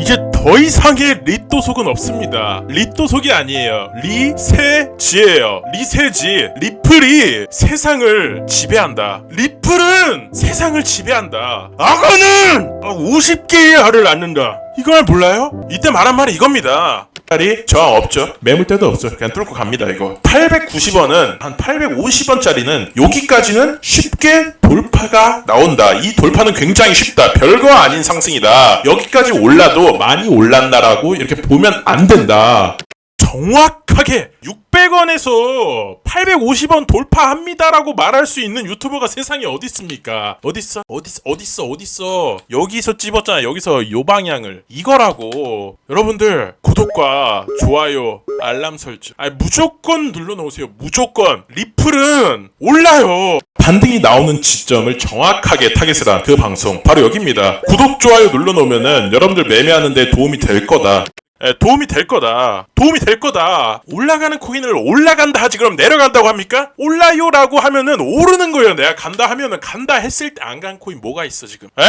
이제 더 이상의 리또속은 없습니다. 리또속이 아니에요. 리세지예요. 리세지. 리플이 세상을 지배한다. 리플은 세상을 지배한다. 악어는 50개의 알을 낳는다. 이걸 몰라요? 이때 말한 말이 이겁니다. 짜리 저항 없죠. 매물대도 없죠. 그냥 뚫고 갑니다 이거. 890원은 한 850원짜리는 여기까지는 쉽게 돌파가 나온다. 이 돌파는 굉장히 쉽다. 별거 아닌 상승이다. 여기까지 올라도 많이 올랐나라고 이렇게 보면 안 된다. 정확하게 600원에서 850원 돌파합니다라고 말할 수 있는 유튜버가 세상에 어디 있습니까? 어디 있어? 어디 있어? 어디 있어? 어디 있어? 여기서 찝었잖아. 여기서 요 방향을 이거라고. 여러분들 구독과 좋아요, 알람 설정. 아 무조건 눌러 놓으세요. 무조건. 리플은 올라요. 반등이 나오는 지점을 정확하게 타겟을 한 그 방송 바로 여기입니다. 구독, 좋아요 눌러 놓으면은 여러분들 매매하는데 도움이 될 거다. 에, 도움이 될 거다. 도움이 될 거다. 올라가는 코인을 올라간다 하지 그럼 내려간다고 합니까? 올라요라고 하면은 오르는 거예요. 내가 간다 하면은 간다 했을 때 안 간 코인 뭐가 있어 지금? 에?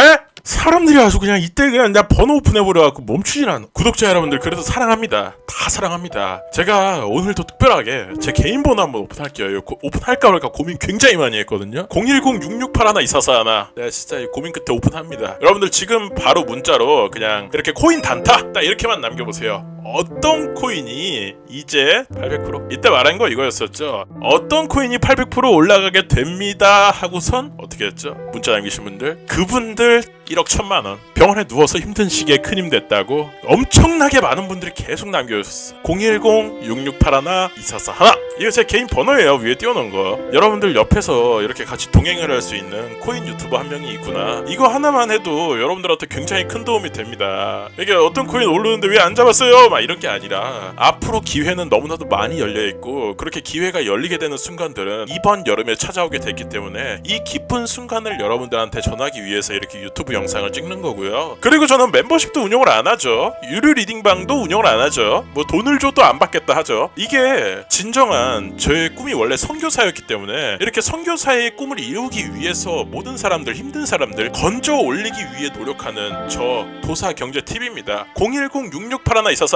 사람들이 아주 그냥 이때 그냥 나 번호 오픈해버려갖고 멈추질 않아. 구독자 여러분들 그래도 사랑합니다. 다 사랑합니다. 제가 오늘도 특별하게 제 개인 번호 한번 오픈할게요. 고- 오픈할까 말까 고민 굉장히 많이 했거든요. 010-668-1네 진짜 이 고민 끝에 오픈합니다. 여러분들 지금 바로 문자로 그냥 이렇게 코인 단타 딱 이렇게만 남겨보세요. 안녕하세요. 어떤 코인이 이제 800% 이때 말한 거 이거였었죠. 어떤 코인이 800% 올라가게 됩니다 하고선 어떻게 했죠? 문자 남기신 분들 그분들 1억 1천만 원. 병원에 누워서 힘든 시기에 큰힘 됐다고 엄청나게 많은 분들이 계속 남겨주셨어. 010-6681-2441 이거 제 개인 번호예요. 위에 띄워놓은 거. 여러분들 옆에서 이렇게 같이 동행을 할 수 있는 코인 유튜버 한 명이 있구나. 이거 하나만 해도 여러분들한테 굉장히 큰 도움이 됩니다. 이게 어떤 코인 오르는데 왜 안 잡았어요 막 이런 게 아니라 앞으로 기회는 너무나도 많이 열려 있고 그렇게 기회가 열리게 되는 순간들은 이번 여름에 찾아오게 됐기 때문에 이 기쁜 순간을 여러분들한테 전하기 위해서 이렇게 유튜브 영상을 찍는 거고요. 그리고 저는 멤버십도 운영을 안 하죠. 유료 리딩방도 운영을 안 하죠. 뭐 돈을 줘도 안 받겠다 하죠. 이게 진정한 저의 꿈이 원래 선교사였기 때문에 이렇게 선교사의 꿈을 이루기 위해서 모든 사람들 힘든 사람들 건져 올리기 위해 노력하는 저 도사 경제 팁입니다.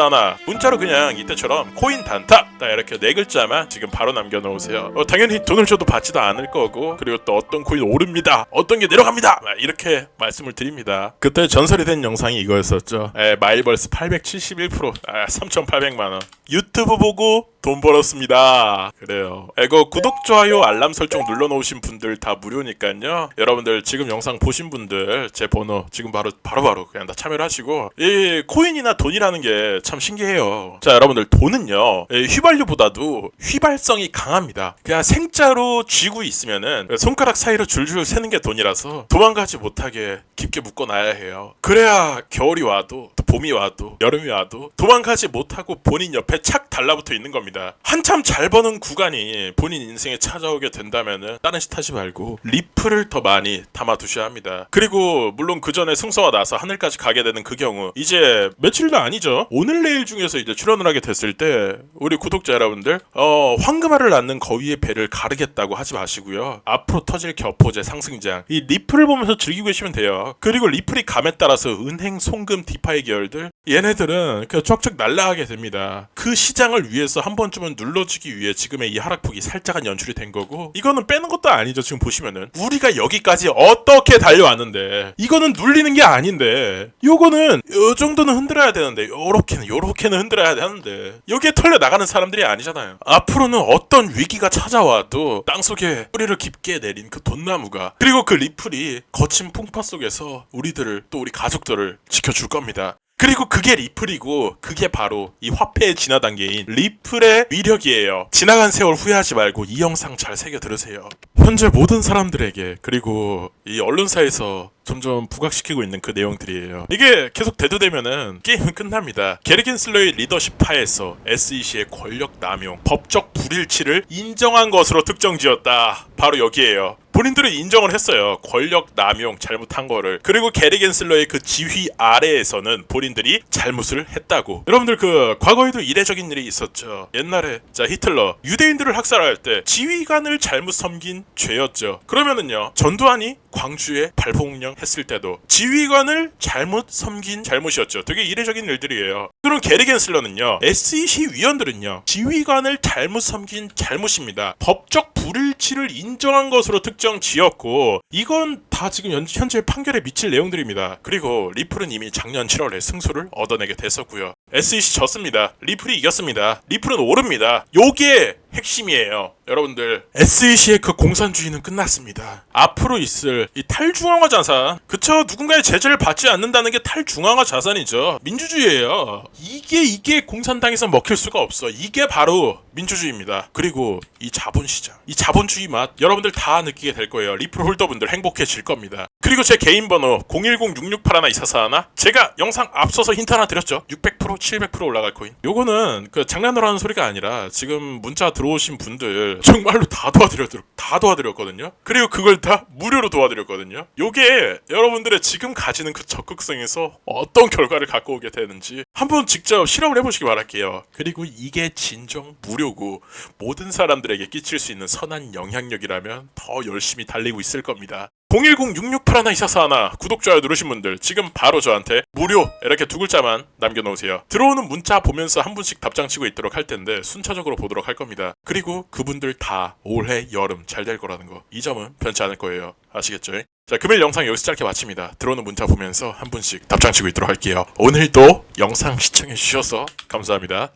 010-6681-2441 문자로 그냥 이때처럼 코인 단타 딱 이렇게 네 글자만 지금 바로 남겨놓으세요. 어, 당연히 돈을 줘도 받지도 않을 거고 그리고 또 어떤 코인 오릅니다. 어떤 게 내려갑니다. 막 이렇게 말씀을 드립니다. 그때 전설이 된 영상이 이거였었죠. 에, 마일벌스 871% 아, 3,800만 원. 유튜브 보고 돈 벌었습니다. 그래요. 이거 구독, 좋아요, 알람 설정 눌러놓으신 분들 다 무료니까요. 여러분들 지금 영상 보신 분들 제 번호 지금 바로 바로바로 그냥 다 참여를 하시고 이 코인이나 돈이라는 게참 신기해요. 자 여러분들 돈은요 이 휘발유보다도 휘발성이 강합니다. 그냥 생자로 쥐고 있으면은 손가락 사이로 줄줄 새는 게 돈이라서 도망가지 못하게 깊게 묶어놔야 해요. 그래야 겨울이 와도 또 봄이 와도 여름이 와도 도망가지 못하고 본인 옆에 착 달라붙어 있는 겁니다. 한참 잘 버는 구간이 본인 인생에 찾아오게 된다면은 다른 짓 하지 말고 리플을 더 많이 담아 두셔야 합니다. 그리고 물론 그 전에 승서가 나서 하늘까지 가게 되는 그 경우 이제 며칠도 아니죠. 오늘 내일 중에서 이제 출연을 하게 됐을 때 우리 구독자 여러분들 어 황금알을 낳는 거위의 배를 가르겠다고 하지 마시고요. 앞으로 터질 격포제 상승장 이 리플을 보면서 즐기고 계시면 돼요. 그리고 리플이 감에 따라서 은행, 송금, 디파이 계열들 얘네들은 그 쫙쫙 날라가게 됩니다. 그 시장을 위해서 한 번쯤은 눌러주기 위해 지금의 이 하락폭이 살짝은 연출이 된 거고 이거는 빼는 것도 아니죠. 지금 보시면은 우리가 여기까지 어떻게 달려왔는데 이거는 눌리는 게 아닌데 요거는 요 정도는 흔들어야 되는데 요렇게는 요렇게는 흔들어야 되는데 여기에 털려 나가는 사람들이 아니잖아요. 앞으로는 어떤 위기가 찾아와도 땅속에 뿌리를 깊게 내린 그 돈나무가 그리고 그 리플이 거친 풍파 속에서 우리들을 또 우리 가족들을 지켜줄 겁니다. 그리고 그게 리플이고 그게 바로 이 화폐의 진화 단계인 리플의 위력이에요. 지나간 세월 후회하지 말고 이 영상 잘 새겨 들으세요. 현재 모든 사람들에게 그리고 이 언론사에서 점점 부각시키고 있는 그 내용들이에요. 이게 계속 대두되면은 게임은 끝납니다. 게르긴 슬러의 리더십 하에서 SEC의 권력 남용, 법적 불일치를 인정한 것으로 특정 지었다. 바로 여기에요. 본인들은 인정을 했어요. 권력 남용 잘못한 거를. 그리고 게리겐슬러의 그 지휘 아래에서는 본인들이 잘못을 했다고. 여러분들 그 과거에도 이례적인 일이 있었죠. 옛날에 자 히틀러 유대인들을 학살할 때 지휘관을 잘못 섬긴 죄였죠. 그러면은요 전두환이 광주에 발포 했을 때도 지휘관을 잘못 섬긴 잘못이었죠. 되게 이례적인 일들이에요. 그럼 게리 겐슬러는요. SEC 위원들은요. 지휘관을 잘못 섬긴 잘못입니다. 법적 불일치를 인정한 것으로 특정 지었고 이건 다 지금 현- 현재 판결에 미칠 내용들입니다. 그리고 리플은 이미 작년 7월에 승소를 얻어내게 됐었고요. SEC 졌습니다. 리플이 이겼습니다. 리플은 오릅니다. 요게 핵심이에요. 여러분들 SEC의 그 공산주의는 끝났습니다. 앞으로 있을 이 탈중앙화 자산 그쵸 누군가의 제재를 받지 않는다는 게 탈중앙화 자산이죠. 민주주의예요. 이게 이게 공산당에서 먹힐 수가 없어. 이게 바로 민주주의입니다. 그리고 이 자본시장 이 자본주의 맛 여러분들 다 느끼게 될 거예요. 리플 홀더분들 행복해질 겁니다. 그리고 제 개인 번호 010-668-12441 제가 영상 앞서서 힌트 하나 드렸죠. 600% 700% 올라갈 코인. 요거는 그 장난으로 하는 소리가 아니라 지금 문자 들어오신 분들 정말로 다 도와드려 다 도와드렸거든요. 그리고 그걸 다 무료로 도와드렸거든요. 요게 여러분들의 지금 가지는 그 적극성에서 어떤 결과를 갖고 오게 되는지 한번 직접 실험을 해보시기 바랄게요. 그리고 이게 진정 무료고 모든 사람들에게 끼칠 수 있는 선한 영향력이라면 더 열심히 달리고 있을 겁니다. 010-668-12441 구독, 좋아요 누르신 분들 지금 바로 저한테 무료 이렇게 두 글자만 남겨놓으세요. 들어오는 문자 보면서 한 분씩 답장 치고 있도록 할 텐데 순차적으로 보도록 할 겁니다. 그리고 그분들 다 올해 여름 잘 될 거라는 거 이 점은 변치 않을 거예요. 아시겠죠? 자 금일 영상 여기서 짧게 마칩니다. 들어오는 문자 보면서 한 분씩 답장 치고 있도록 할게요. 오늘도 영상 시청해 주셔서 감사합니다.